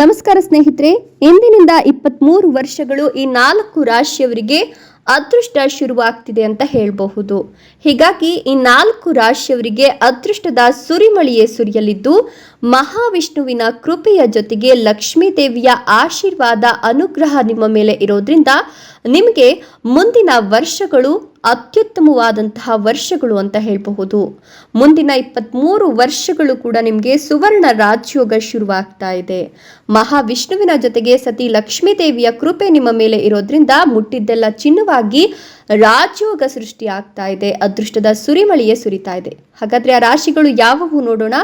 ನಮಸ್ಕಾರ ಸ್ನೇಹಿತರೆ, ಇಂದಿನಿಂದ ಇಪ್ಪತ್ತ್ಮೂರು ವರ್ಷಗಳು ಈ ನಾಲ್ಕು ರಾಶಿಯವರಿಗೆ ಅದೃಷ್ಟ ಶುರುವಾಗ್ತಿದೆ ಅಂತ ಹೇಳಬಹುದು. ಹೀಗಾಗಿ ಈ ನಾಲ್ಕು ರಾಶಿಯವರಿಗೆ ಅದೃಷ್ಟದ ಸುರಿಮಳಿಯೇ ಸುರಿಯಲಿದ್ದು, ಮಹಾವಿಷ್ಣುವಿನ ಕೃಪೆಯ ಜೊತೆಗೆ ಲಕ್ಷ್ಮೀ ದೇವಿಯ ಆಶೀರ್ವಾದ, ಅನುಗ್ರಹ ನಿಮ್ಮ ಮೇಲೆ ಇರೋದ್ರಿಂದ ನಿಮಗೆ ಮುಂದಿನ ವರ್ಷಗಳು ಅತ್ಯುತ್ತಮವಾದಂತಹ ವರ್ಷಗಳು ಅಂತ ಹೇಳಬಹುದು. ಮುಂದಿನ ಇಪ್ಪತ್ತ್ಮೂರು ವರ್ಷಗಳು ಕೂಡ ನಿಮಗೆ ಸುವರ್ಣ ರಾಜಯೋಗ ಶುರುವಾಗ್ತಾ ಇದೆ. ಮಹಾವಿಷ್ಣುವಿನ ಜೊತೆಗೆ ಸತಿ ಲಕ್ಷ್ಮೀದೇವಿಯ ಕೃಪೆ ನಿಮ್ಮ ಮೇಲೆ ಇರೋದ್ರಿಂದ ಮುಟ್ಟಿದ್ದೆಲ್ಲ ಚಿನ್ನವಾಗಿ ರಾಜಯೋಗ ಸೃಷ್ಟಿ ಆಗ್ತಾ ಇದೆ. ಅದೃಷ್ಟದ ಸುರಿಮಳಿಯೇ ಸುರಿತಾ ಇದೆ. ಹಾಗಾದ್ರೆ ಆ ರಾಶಿಗಳು ಯಾವುವು ನೋಡೋಣ?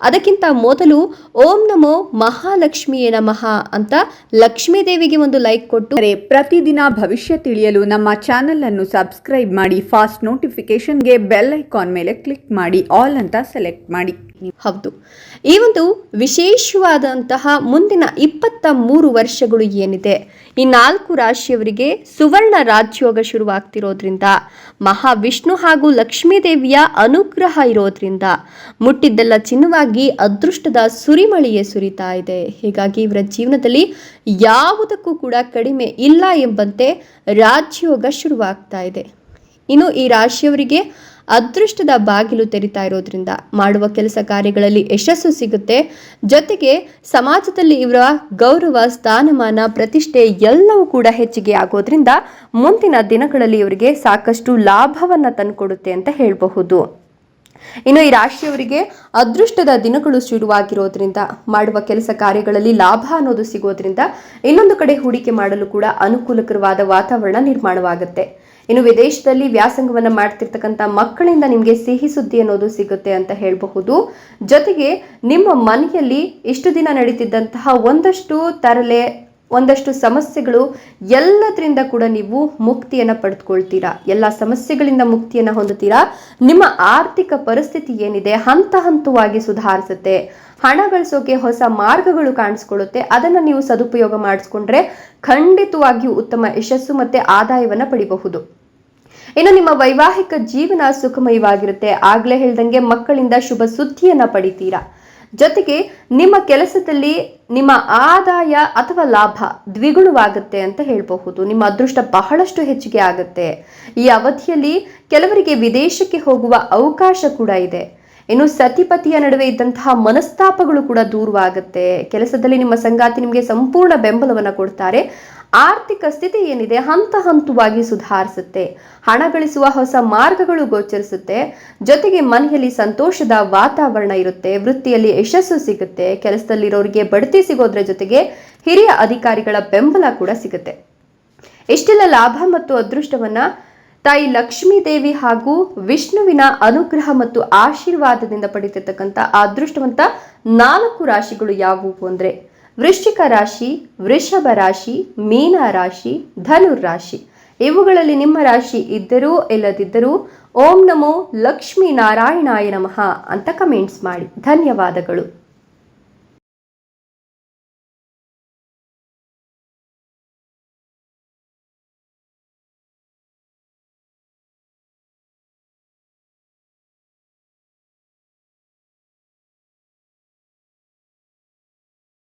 ಅದಕ್ಕಿಂತ ಮೊದಲು ಓಂ ನಮೋ ಮಹಾಲಕ್ಷ್ಮಿಯೇ ನಮಃ ಅಂತ ಲಕ್ಷ್ಮೀ ದೇವಿಗೆ ಒಂದು ಲೈಕ್ ಕೊಟ್ಟು ಪ್ರತಿದಿನ ಭವಿಷ್ಯ ತಿಳಿಯಲು ನಮ್ಮ ಚಾನೆಲ್ ಅನ್ನು ಸಬ್ಸ್ಕ್ರೈಬ್ ಮಾಡಿ ಫಾಸ್ಟ್ ನೋಟಿಫಿಕೇಶನ್ಗೆ ಬೆಲ್ ಐಕಾನ್ ಮೇಲೆ ಕ್ಲಿಕ್ ಮಾಡಿ ಆಲ್ ಅಂತ ಸೆಲೆಕ್ಟ್ ಮಾಡಿ. ಹೌದು. ಈ ಒಂದು ವಿಶೇಷವಾದಂತಹ ಮುಂದಿನ ಇಪ್ಪತ್ತ ಮೂರು ವರ್ಷಗಳು ಏನಿದೆ? ಈ ನಾಲ್ಕು ರಾಶಿಯವರಿಗೆ ಸುವರ್ಣ ರಾಜ್ಯೋಗ ಶುರುವಾಗ್ತಿರೋದ್ರಿಂದ ಮಹಾವಿಷ್ಣು ಹಾಗೂ ಲಕ್ಷ್ಮೀ ದೇವಿಯ ಅನುಗ್ರಹ ಇರೋದ್ರಿಂದ ಮುಟ್ಟಿದ್ದೆಲ್ಲ ಚಿನ್ನವಾಗಿ ಅದೃಷ್ಟದ ಸುರಿಮಳಿಯೇ ಸುರಿತಾ ಇದೆ. ಹೀಗಾಗಿ ಇವರ ಜೀವನದಲ್ಲಿ ಯಾವುದಕ್ಕೂ ಕೂಡ ಕಡಿಮೆ ಇಲ್ಲ ಎಂಬಂತೆ ರಾಜ್ಯೋಗ ಶುರುವಾಗ್ತಾ ಇದೆ. ಇನ್ನು ಈ ರಾಶಿಯವರಿಗೆ ಅದೃಷ್ಟದ ಬಾಗಿಲು ತೆರಿತಾ ಇರೋದ್ರಿಂದ ಮಾಡುವ ಕೆಲಸ ಕಾರ್ಯಗಳಲ್ಲಿ ಯಶಸ್ಸು ಸಿಗುತ್ತೆ. ಜೊತೆಗೆ ಸಮಾಜದಲ್ಲಿ ಇವರ ಗೌರವ, ಸ್ಥಾನಮಾನ, ಪ್ರತಿಷ್ಠೆ ಎಲ್ಲವೂ ಕೂಡ ಹೆಚ್ಚಿಗೆ ಆಗೋದ್ರಿಂದ ಮುಂದಿನ ದಿನಗಳಲ್ಲಿ ಇವರಿಗೆ ಸಾಕಷ್ಟು ಲಾಭವನ್ನು ತಂದುಕೊಡುತ್ತೆ ಅಂತ ಹೇಳಬಹುದು. ಇನ್ನು ಈ ರಾಶಿಯವರಿಗೆ ಅದೃಷ್ಟದ ದಿನಗಳು ಶುರುವಾಗಿರೋದ್ರಿಂದ, ಮಾಡುವ ಕೆಲಸ ಕಾರ್ಯಗಳಲ್ಲಿ ಲಾಭ ಅನ್ನೋದು ಸಿಗೋದ್ರಿಂದ ಇನ್ನೊಂದು ಕಡೆ ಹೂಡಿಕೆ ಮಾಡಲು ಕೂಡ ಅನುಕೂಲಕರವಾದ ವಾತಾವರಣ ನಿರ್ಮಾಣವಾಗುತ್ತೆ. ಇನ್ನು ವಿದೇಶದಲ್ಲಿ ವ್ಯಾಸಂಗವನ್ನು ಮಾಡ್ತಿರ್ತಕ್ಕಂಥ ಮಕ್ಕಳಿಂದ ನಿಮಗೆ ಸಿಹಿ ಸುದ್ದಿ ಅನ್ನೋದು ಸಿಗುತ್ತೆ ಅಂತ ಹೇಳಬಹುದು. ಜೊತೆಗೆ ನಿಮ್ಮ ಮನೆಯಲ್ಲಿ ಇಷ್ಟು ದಿನ ನಡೀತಿದ್ದಂತಹ ಒಂದಷ್ಟು ತರಲೆ ಒಂದಷ್ಟು ಸಮಸ್ಯೆಗಳು ಎಲ್ಲದರಿಂದ ಕೂಡ ನೀವು ಮುಕ್ತಿಯನ್ನು ಪಡೆದುಕೊಳ್ತೀರಾ? ಎಲ್ಲ ಸಮಸ್ಯೆಗಳಿಂದ ಮುಕ್ತಿಯನ್ನು ಹೊಂದುತ್ತೀರಾ? ನಿಮ್ಮ ಆರ್ಥಿಕ ಪರಿಸ್ಥಿತಿ ಏನಿದೆ? ಹಂತ ಹಂತವಾಗಿ ಸುಧಾರಿಸುತ್ತೆ. ಹಣ ಗಳಿಸೋಕೆ ಹೊಸ ಮಾರ್ಗಗಳು ಕಾಣಿಸ್ಕೊಳ್ಳುತ್ತೆ. ಅದನ್ನು ನೀವು ಸದುಪಯೋಗ ಮಾಡಿಸ್ಕೊಂಡ್ರೆ ಖಂಡಿತವಾಗಿಯೂ ಉತ್ತಮ ಯಶಸ್ಸು ಮತ್ತೆ ಆದಾಯವನ್ನು ಪಡಿಬಹುದು. ಇನ್ನು ನಿಮ್ಮ ವೈವಾಹಿಕ ಜೀವನ ಸುಖಮಯವಾಗಿರುತ್ತೆ. ಆಗ್ಲೇ ಹೇಳ್ದಂಗೆ ಮಕ್ಕಳಿಂದ ಶುಭ ಸುದ್ದಿಯನ್ನ ಪಡಿತೀರಾ? ಜೊತೆಗೆ ನಿಮ್ಮ ಕೆಲಸದಲ್ಲಿ ನಿಮ್ಮ ಆದಾಯ ಅಥವಾ ಲಾಭ ದ್ವಿಗುಣವಾಗುತ್ತೆ ಅಂತ ಹೇಳಬಹುದು. ನಿಮ್ಮ ಅದೃಷ್ಟ ಬಹಳಷ್ಟು ಹೆಚ್ಚಿಗೆ ಆಗುತ್ತೆ. ಈ ಅವಧಿಯಲ್ಲಿ ಕೆಲವರಿಗೆ ವಿದೇಶಕ್ಕೆ ಹೋಗುವ ಅವಕಾಶ ಕೂಡ ಇದೆ. ಇನ್ನು ಸತಿಪತಿಯ ನಡುವೆ ಇದ್ದಂತಹ ಮನಸ್ತಾಪಗಳು ಕೂಡ ದೂರವಾಗುತ್ತೆ. ಕೆಲಸದಲ್ಲಿ ನಿಮ್ಮ ಸಂಗಾತಿ ನಿಮಗೆ ಸಂಪೂರ್ಣ ಬೆಂಬಲವನ್ನು ಕೊಡ್ತಾರೆ. ಆರ್ಥಿಕ ಸ್ಥಿತಿ ಏನಿದೆ ಹಂತ ಹಂತವಾಗಿ ಸುಧಾರಿಸುತ್ತೆ. ಹಣ ಗಳಿಸುವ ಹೊಸ ಮಾರ್ಗಗಳು ಗೋಚರಿಸುತ್ತೆ. ಜೊತೆಗೆ ಮನೆಯಲ್ಲಿ ಸಂತೋಷದ ವಾತಾವರಣ ಇರುತ್ತೆ. ವೃತ್ತಿಯಲ್ಲಿ ಯಶಸ್ಸು ಸಿಗುತ್ತೆ. ಕೆಲಸದಲ್ಲಿರೋರಿಗೆ ಬಡ್ತಿ ಸಿಗೋದ್ರ ಜೊತೆಗೆ ಹಿರಿಯ ಅಧಿಕಾರಿಗಳ ಬೆಂಬಲ ಕೂಡ ಸಿಗುತ್ತೆ. ಇಷ್ಟೆಲ್ಲ ಲಾಭ ಮತ್ತು ಅದೃಷ್ಟವನ್ನ ತಾಯಿ ಲಕ್ಷ್ಮೀ ದೇವಿ ಹಾಗೂ ವಿಷ್ಣುವಿನ ಅನುಗ್ರಹ ಮತ್ತು ಆಶೀರ್ವಾದದಿಂದ ಪಡೆಯುತ್ತಿರ್ತಕ್ಕಂಥ ಅದೃಷ್ಟವಂತ ನಾಲ್ಕು ರಾಶಿಗಳು ಯಾವುವು ಅಂದ್ರೆ ವೃಶ್ಚಿಕ ರಾಶಿ, ವೃಷಭ ರಾಶಿ, ಮೀನ ರಾಶಿ, ಧನುರ್ ರಾಶಿ. ಇವುಗಳಲ್ಲಿ ನಿಮ್ಮ ರಾಶಿ ಇದ್ದರೂ ಇಲ್ಲದಿದ್ದರೂ ಓಂ ನಮೋ ಲಕ್ಷ್ಮೀ ನಾರಾಯಣಾಯ ನಮಃ ಅಂತ ಕಮೆಂಟ್ಸ್ ಮಾಡಿ. ಧನ್ಯವಾದಗಳು.